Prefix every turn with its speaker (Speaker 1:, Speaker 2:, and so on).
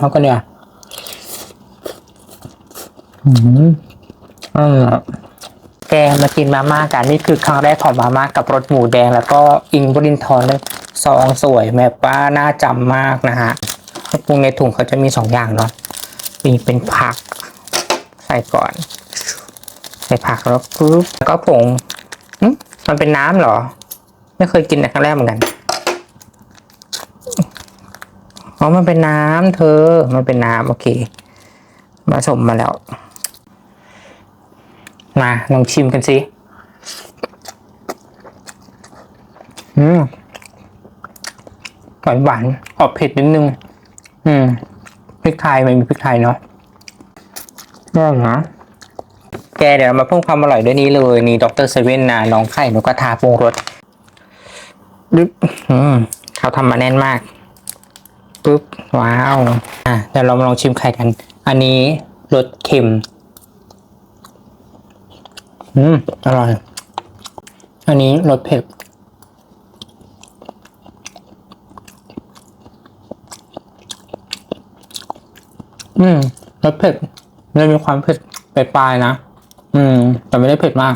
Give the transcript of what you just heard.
Speaker 1: เขากันเนี่ยอืมอืมแกมากินมาม่ากันนี่คือครั้งแรกของมาม่ากับรสหมูแดง แล้วก็อิงบรินทร์เลยซองสวยแบบว่าน่าจำมากนะฮะปรุงในถุงเขาจะมีสองอย่างเนาะมีเป็นผัก ใส่ก่อน ใส่ผักแล้วปุ๊บแล้วก็ผงมันเป็นน้ำเหรอ ไม่เคยกินแต่ครั้งแรกเหมือนกัน อ๋อมันเป็นน้ำเธอ มันเป็นน้ำโอเค มาสมมาแล้ว มาลองชิมกันสิ อืมหวานหวานๆออกเผ็ดนิดนึง อืมพริกไทยมันมีพริกไทยเนาะน่านะแกเดี๋ยวเรามาเพิ่มความอร่อยด้วยนี้เลย นี่ดรเซเว่นนะน้องไข่นกกระทาปรุงรสดึ๊บอืมเขาทำมาแน่นมาก ปุ๊บ ว้าว อะเดี๋ยวเรามาลองชิมไข่กัน อันนี้รสเค็ม อืม อร่อย อันนี้รสเผ็ด อืม รสเผ็ดมันมีความเผ็ดปลายๆนะ อืม แต่ไม่ได้เผ็ดมาก